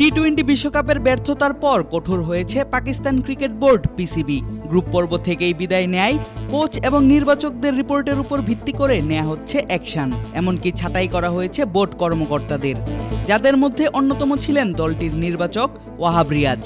T twenty বিশ্বকাপের ব্যর্থতার পর কঠোর হয়েছে Pakistan cricket board PCB group পর্ব থেকেই বিদায় নেয় কোচ এবং নির্বাচকদের রিপোর্টের উপর ভিত্তি করে নেওয়া হচ্ছে অ্যাকশন, এমনকি ছাঁটাই করা হয়েছে বোর্ড কর্মকর্তাদের, যাদের মধ্যে অন্যতম ছিলেন দলটির নির্বাচক ওয়াহাব রিয়াজ।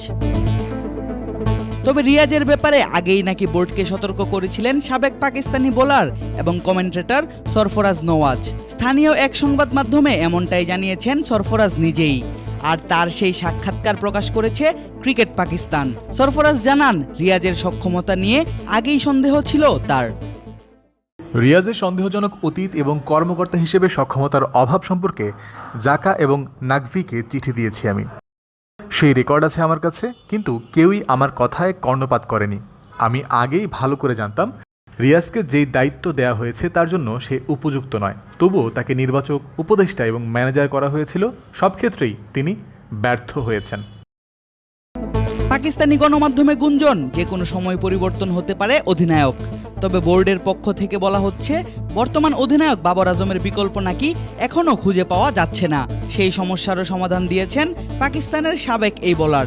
তবে রিয়াজের ব্যাপারে আগেই নাকি বোর্ডকে সতর্ক করেছিলেন সাবেক পাকিস্তানি বোলার এবং কমেন্ট্রেটর সরফরাজ নওয়াজ। স্থানীয় এক সংবাদ মাধ্যমে এমনটাই জানিয়েছেন সরফরাজ নিজেই। আর তার সেই সাক্ষাৎকার প্রকাশ করেছে ক্রিকেট পাকিস্তান। সরফরাজ জানান, রিয়াজের সক্ষমতা নিয়ে আগেই সন্দেহ ছিল তার। রিয়াজের সন্দেহজনক অতীত এবং কর্মকর্তা হিসেবে সক্ষমতার অভাব সম্পর্কে জাকা এবং নাকভিকে চিঠি দিয়েছি আমি। সেই রেকর্ড আছে আমার কাছে, কিন্তু কেউই আমার কথায় কর্ণপাত করেনি। আমি আগেই ভালো করে জানতাম রিয়াজকে যেই দায়িত্ব দেওয়া হয়েছে তার জন্য সে উপযুক্ত নয়। তবুও তাকে নির্বাচক, উপদেষ্টা এবং ম্যানেজার করা হয়েছিল। সব ক্ষেত্রেই তিনি ব্যর্থ হয়েছেন। পাকিস্তানি গণমাধ্যমে গুঞ্জন, যে কোনো সময় পরিবর্তন হতে পারে অধিনায়ক। তবে বোর্ডের পক্ষ থেকে বলা হচ্ছে, বর্তমান অধিনায়ক বাবর আজমের বিকল্প নাকি এখনও খুঁজে পাওয়া যাচ্ছে না। সেই সমস্যারও সমাধান দিয়েছেন পাকিস্তানের সাবেক এই বোলার।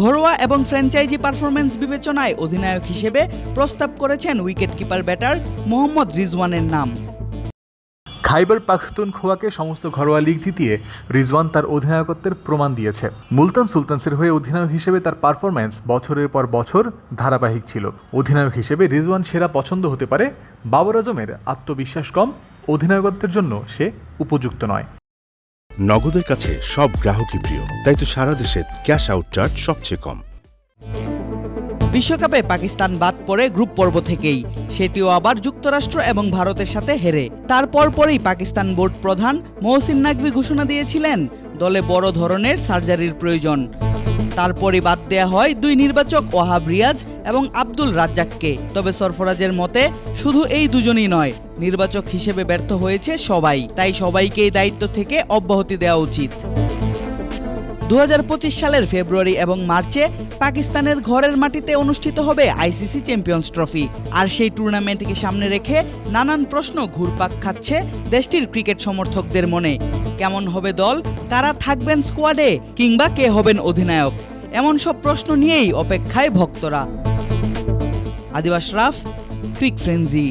ঘরোয়া এবং ফ্র্যাঞ্চাইজি পারফরম্যান্স বিবেচনায় অধিনায়ক হিসেবে প্রস্তাব করেছেন উইকেটকিপার ব্যাটার মোহাম্মদ রিজওয়ানের নাম। খাইবার পাখতুনখোয়াকে সমস্ত ঘরোয়া লিগ জিতিয়ে রিজওয়ান তার অধিনায়কত্বের প্রমাণ দিয়েছে। মুলতান সুলতানসের হয়ে অধিনায়ক হিসেবে তার পারফরম্যান্স বছরের পর বছর ধারাবাহিক ছিল। অধিনায়ক হিসেবে রিজওয়ান সেরা পছন্দ হতে পারে বাবর আজমের। আত্মবিশ্বাস কম, অধিনায়কত্বের জন্য সে উপযুক্ত নয়। নগদের কাছে সব গ্রাহকই প্রিয়। তাই তো সারা দেশে ক্যাশ আউট চার্জ সবচেয়ে কম। বিশ্বকাপে পাকিস্তান বাদ পড়ে গ্রুপ পর্ব থেকেই। সেটিও আবার যুক্তরাষ্ট্র এবং ভারতের সাথে হেরে। তারপর পরেই পাকিস্তান বোর্ড প্রধান মহসিন নাকভি ঘোষণা দিয়েছিলেন, দলে বড় ধরনের সার্জারির প্রয়োজন। তারপরই বাদ দেয়া হয় দুই নির্বাচক ওয়াহাব রিয়াজ এবং আব্দুল রাজ্জাককে। তবে সরফরাজের মতে, শুধু এই দুজনই নয়, নির্বাচক হিসেবে ব্যর্থ হয়েছে সবাই। তাই সবাইকেই দায়িত্ব থেকে অব্যাহতি দেওয়া উচিত। দু হাজার পঁচিশ সালের ফেব্রুয়ারি এবং মার্চে পাকিস্তানের ঘরের মাটিতে অনুষ্ঠিত হবে আইসিসি চ্যাম্পিয়ন্স ট্রফি। আর সেই টুর্নামেন্টকে সামনে রেখে নানান প্রশ্ন ঘুরপাক খাচ্ছে দেশটির ক্রিকেট সমর্থকদের মনে। কেমন হবে দল? কারা থাকবেন স্কোয়াডে কিংবা কে হবেন অধিনায়ক? এমন সব প্রশ্ন নিয়েই অপেক্ষায় ভক্তরা। আদিবাস রাফ ক্রিক ফ্রেন্জি